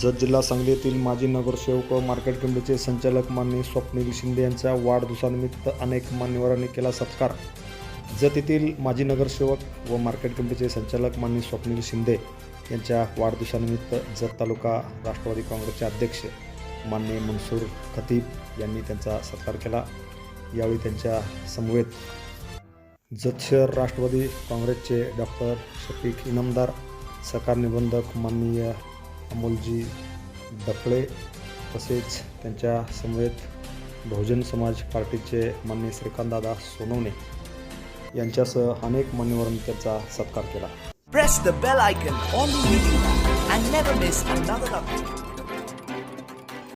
जत जिल्हा सांगली येथील माजी नगरसेवक व मार्केट कमिटीचे संचालक माननीय स्वप्नील शिंदे यांच्या वाढदिवसानिमित्त अनेक मान्यवरांनी केला सत्कार. जत येथील माजी नगरसेवक व मार्केट कमिटीचे संचालक माननीय स्वप्नील शिंदे यांच्या वाढदिवसानिमित्त जत तालुका राष्ट्रवादी काँग्रेसचे अध्यक्ष माननीय मनसूर खतीब यांनी त्यांचा सत्कार केला. यावेळी त्यांच्या समवेत जत शहर राष्ट्रवादी काँग्रेसचे डॉक्टर शफीक इनामदार सरकार निबंधक माननीय अमोलजी डफळे तसेच त्यांच्या समवेत बहुजन समाज पार्टीचे माननीय श्रीकांतदादा सोनवणे यांच्यासह अनेक मान्यवरांनी त्यांचा सत्कार केला Press the bell icon on the YouTube and never miss another update.